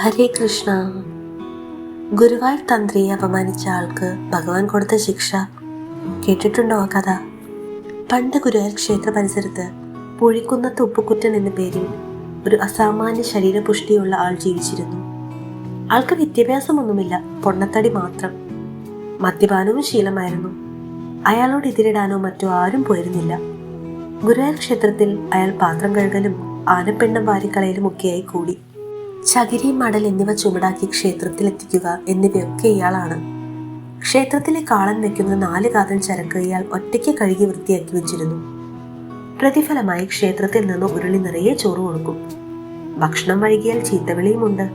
ഹരേ കൃഷ്ണ. ഗുരുവായൂർ തന്ത്രിയെ അപമാനിച്ച ആൾക്ക് ഭഗവാൻ കൊടുത്ത ശിക്ഷ. കേട്ടിട്ടുണ്ടോ ആ കഥ? പണ്ട് ഗുരുവായൂർ ക്ഷേത്ര പരിസരത്ത് പുഴിക്കുന്നത്ത് ഉപ്പുകുറ്റൻ എന്ന പേരിൽ ഒരു അസാമാന്യ ശരീരപുഷ്ടിയുള്ള ആൾ ജീവിച്ചിരുന്നു. ആൾക്ക് വിദ്യാഭ്യാസമൊന്നുമില്ല പൊണ്ണത്തടി മാത്രം. മദ്യപാനവും ശീലമായിരുന്നു. അയാളോട് എതിരിടാനോ മറ്റോ ആരും പോയിരുന്നില്ല. ഗുരുവായൂർ ക്ഷേത്രത്തിൽ അയാൾ പാത്രം കഴുകലും ആനപ്പെണ്ണം വാരിക്കളയലും ഒക്കെയായി കൂടി. ചകിരി മടൽ എന്നിവ ചുമടാക്കി ക്ഷേത്രത്തിൽ എത്തിക്കുക എന്നിവയൊക്കെ ഇയാളാണ്. ക്ഷേത്രത്തിലെ കാളൻ വെക്കുന്ന നാല് കാതൽ ചരക്ക് ഇയാൾ ഒറ്റയ്ക്ക് കഴുകി വൃത്തിയാക്കി വെച്ചിരുന്നു. പ്രതിഫലമായി ക്ഷേത്രത്തിൽ നിന്ന് ഉരുളി നിറയെ ചോറ് കൊടുക്കും. ഭക്ഷണം വഴുകിയാൽ ചീത്തവിളിയുമുണ്ട്.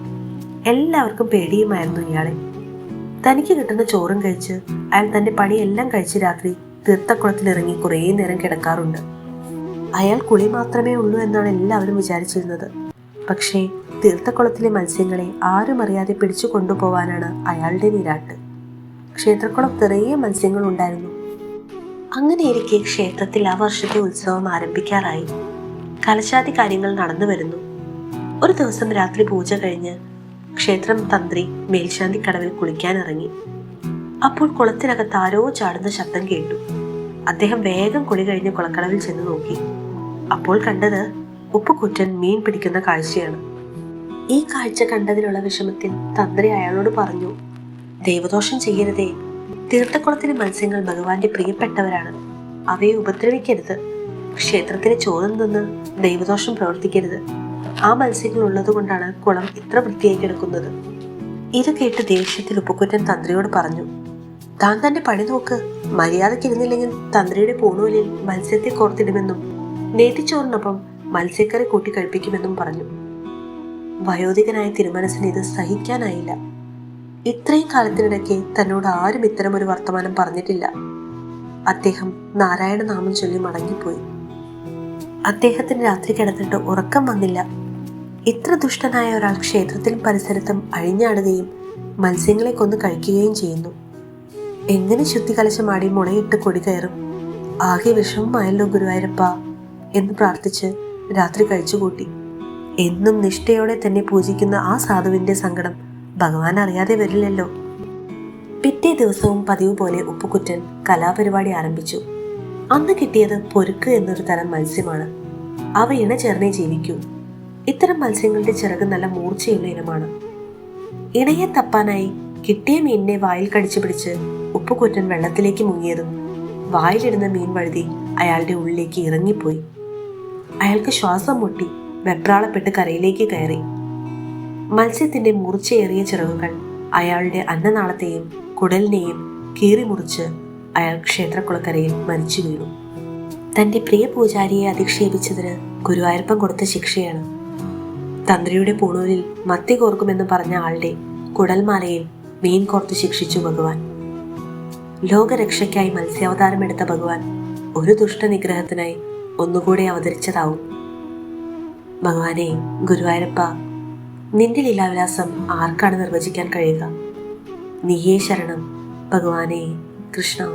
എല്ലാവർക്കും പേടിയുമായിരുന്നു ഇയാളെ. തനിക്ക് കിട്ടുന്ന ചോറും കഴിച്ച് അയാൾ തന്റെ പണിയെല്ലാം കഴിച്ച് രാത്രി തീർത്ഥക്കുളത്തിലിറങ്ങി കുറേ നേരം കിടക്കാറുണ്ട്. അയാൾ കുളി മാത്രമേ ഉള്ളൂ എന്നാണ് എല്ലാവരും വിചാരിച്ചിരുന്നത്. പക്ഷേ തീർത്ഥക്കുളത്തിലെ മത്സ്യങ്ങളെ ആരും അറിയാതെ പിടിച്ചു കൊണ്ടുപോവാനാണ് അയാളുടെ നിരാട്ട്. ക്ഷേത്രക്കുളം നിറയെ മത്സ്യങ്ങൾ ഉണ്ടായിരുന്നു. അങ്ങനെയിരിക്കെ ക്ഷേത്രത്തിൽ ആ വർഷത്തെ ഉത്സവം ആരംഭിക്കാറായി. കലശാതി കാര്യങ്ങൾ നടന്നു വരുന്നു. ഒരു ദിവസം രാത്രി പൂജ കഴിഞ്ഞ് ക്ഷേത്രം തന്ത്രി മേൽശാന്തി കടവിൽ കുളിക്കാനിറങ്ങി. അപ്പോൾ കുളത്തിനകത്ത് ആരോ ചാടുന്ന ശബ്ദം കേട്ടു. അദ്ദേഹം വേഗം കുളി കഴിഞ്ഞ് കുളക്കടവിൽ ചെന്ന് നോക്കി. അപ്പോൾ കണ്ടത് ഉപ്പുകുറ്റൻ മീൻ പിടിക്കുന്ന കാഴ്ചയാണ്. ഈ കാഴ്ച കണ്ടതിലുള്ള വിഷമത്തിൽ തന്ത്രി അയാളോട് പറഞ്ഞു ദൈവദോഷം ചെയ്യരുതേ. തീർത്ഥക്കുളത്തിലെ മത്സ്യങ്ങൾ ഭഗവാന്റെ പ്രിയപ്പെട്ടവരാണ്. അവയെ ഉപദ്രവിക്കരുത്. ക്ഷേത്രത്തിലെ ചോദ്യം നിന്ന് ദൈവദോഷം പ്രവർത്തിക്കരുത്. ആ മത്സ്യങ്ങൾ ഉള്ളത് കൊണ്ടാണ് കുളം ഇത്ര വൃത്തിയായി കിടക്കുന്നത്. ഇത് കേട്ട് ദേഷ്യത്തിൽ ഉപ്പുകുറ്റൻ തന്ത്രിയോട് പറഞ്ഞു താൻ തന്റെ പണി നോക്ക്. മര്യാദക്കിരുന്നില്ലെങ്കിൽ തന്ത്രിയുടെ പൂണൂലിൽ മത്സ്യത്തെ കോർത്തിടുമെന്നും നേറ്റിച്ചോറിനൊപ്പം മത്സ്യക്കറി കൂട്ടി കഴിപ്പിക്കുമെന്നും പറഞ്ഞു. വയോധികനായ തിരുമനസിന് ഇത് സഹിക്കാനായില്ല. ഇത്രയും കാലത്തിനിടയ്ക്ക് തന്നോട് ആരും ഇത്തരം ഒരു വർത്തമാനം പറഞ്ഞിട്ടില്ല. അദ്ദേഹം നാരായണ നാമം ചൊല്ലി മടങ്ങിപ്പോയി. അദ്ദേഹത്തിന് രാത്രി കിടന്നിട്ട് ഉറക്കം വന്നില്ല. ഇത്ര ദുഷ്ടനായ ഒരാൾ ക്ഷേത്രത്തിലും പരിസരത്തും അഴിഞ്ഞാടുകയും മത്സ്യങ്ങളെ കൊന്ന് കഴിക്കുകയും ചെയ്യുന്നു. എങ്ങനെ ശുദ്ധി കലശമാടി മുളയിട്ട് കൊടി കയറും? ആകെ വിഷമമായല്ലോ ഗുരുവായൂരപ്പ. എന്ന് പ്രാർത്ഥിച്ച് രാത്രി കഴിച്ചുകൂട്ടി. എന്നും നിഷ്ഠയോടെ തന്നെ പൂജിക്കുന്ന ആ സാധുവിന്റെ സങ്കടം ഭഗവാൻ അറിയാതെ വരില്ലല്ലോ. പിറ്റേ ദിവസവും പതിവ് പോലെ ഉപ്പുകുറ്റൻ കലാപരിപാടി ആരംഭിച്ചു. അന്ന് കിട്ടിയത് പൊരുക്ക് എന്നൊരു തരം മത്സ്യമാണ്. അവ ഇണ ചേർന്നേ ജീവിക്കൂ. ഇത്തരം മത്സ്യങ്ങളുടെ ചിറക് നല്ല മൂർച്ചയുള്ള ഇനമാണ്. ഇണയെ തപ്പാനായി കിട്ടിയ മീനിനെ വായിൽ കടിച്ചു പിടിച്ച് ഉപ്പുകുറ്റൻ വെള്ളത്തിലേക്ക് മുങ്ങിയതും വായിലിടുന്ന മീൻ വഴുതി അയാളുടെ ഉള്ളിലേക്ക് ഇറങ്ങിപ്പോയി. അയാൾക്ക് ശ്വാസം മുട്ടി വെപ്രാളപ്പെട്ട് കരയിലേക്ക് കയറി. മത്സ്യത്തിന്റെ മൂർച്ചയേറിയ ചിറകുകൾ അയാളുടെ അന്നനാളത്തെയും കുടലിനെയും കീറി മുറിച്ച് അയാൾ ക്ഷേത്രക്കുളക്കരയിൽ മരിച്ചു വീണു. തന്റെ പ്രിയ പൂജാരിയെ അധിക്ഷേപിച്ചതിന് ഗുരുവായൂരപ്പം കൊടുത്ത ശിക്ഷയാണ്. തന്ത്രിയുടെ പൂണൂലിൽ മത്തി കോർക്കുമെന്ന് പറഞ്ഞ ആളുടെ കുടൽമാലയിൽ മീൻ കോർത്ത് ശിക്ഷിച്ചു ഭഗവാൻ. ലോകരക്ഷയ്ക്കായി മത്സ്യാവതാരമെടുത്ത ഭഗവാൻ ഒരു ദുഷ്ടനിഗ്രഹത്തിനായി ഒന്നുകൂടെ അവതരിച്ചതാവും. ഭഗവാനെ ഗുരുവായൂരപ്പ നിന്റെ ലീലാവിലാസം ആർക്കാണ് നിർവചിക്കാൻ കഴിയുക? നീയേ ശരണം ഭഗവാനെ കൃഷ്ണ.